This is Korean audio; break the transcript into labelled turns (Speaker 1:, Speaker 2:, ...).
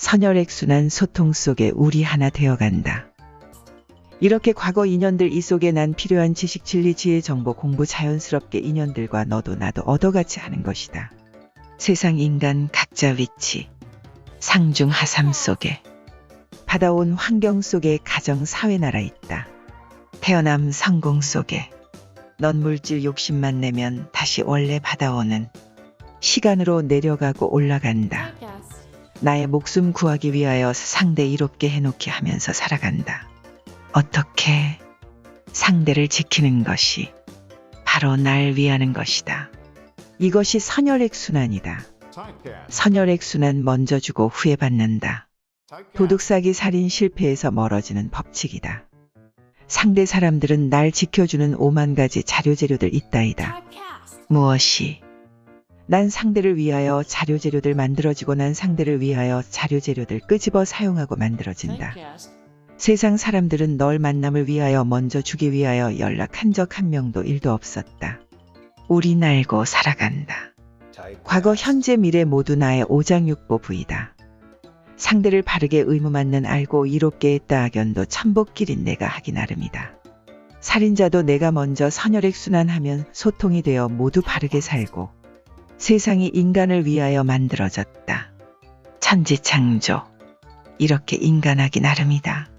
Speaker 1: 선혈액순환 소통 속에 우리 하나 되어간다. 이렇게 과거 인연들 이 속에 난 필요한 지식 진리 지혜 정보 공부 자연스럽게 인연들과 너도 나도 얻어같이 하는 것이다. 세상 인간 각자 위치 상중 하삼 속에 받아온 환경 속에 가정 사회 나라 있다. 태어남 성공 속에 넌 물질 욕심만 내면 다시 원래 받아오는 시간으로 내려가고 올라간다. 나의 목숨 구하기 위하여 상대 이롭게 해놓게 하면서 살아간다. 어떻게 상대를 지키는 것이 바로 날 위하는 것이다. 이것이 선혈액 순환이다. 선혈액 순환 먼저 주고 후회 받는다. 도둑사기 살인 실패에서 멀어지는 법칙이다. 상대 사람들은 날 지켜주는 오만 가지 자료 재료들 있다이다. 무엇이? 난 상대를 위하여 자료 재료들 만들어지고 난 상대를 위하여 자료 재료들 끄집어 사용하고 만들어진다. 세상 사람들은 널 만남을 위하여 먼저 주기 위하여 연락한 적 한 명도 일도 없었다. 우리 날고 살아간다. 과거, 현재, 미래 모두 나의 오장육보 부이다. 상대를 바르게 의무 맞는 알고 이롭게 했다 하견도 천복길인 내가 하기 나름이다. 살인자도 내가 먼저 선혈액 순환하면 소통이 되어 모두 바르게 살고 세상이 인간을 위하여 만들어졌다. 천지창조. 이렇게 인간하기 나름이다.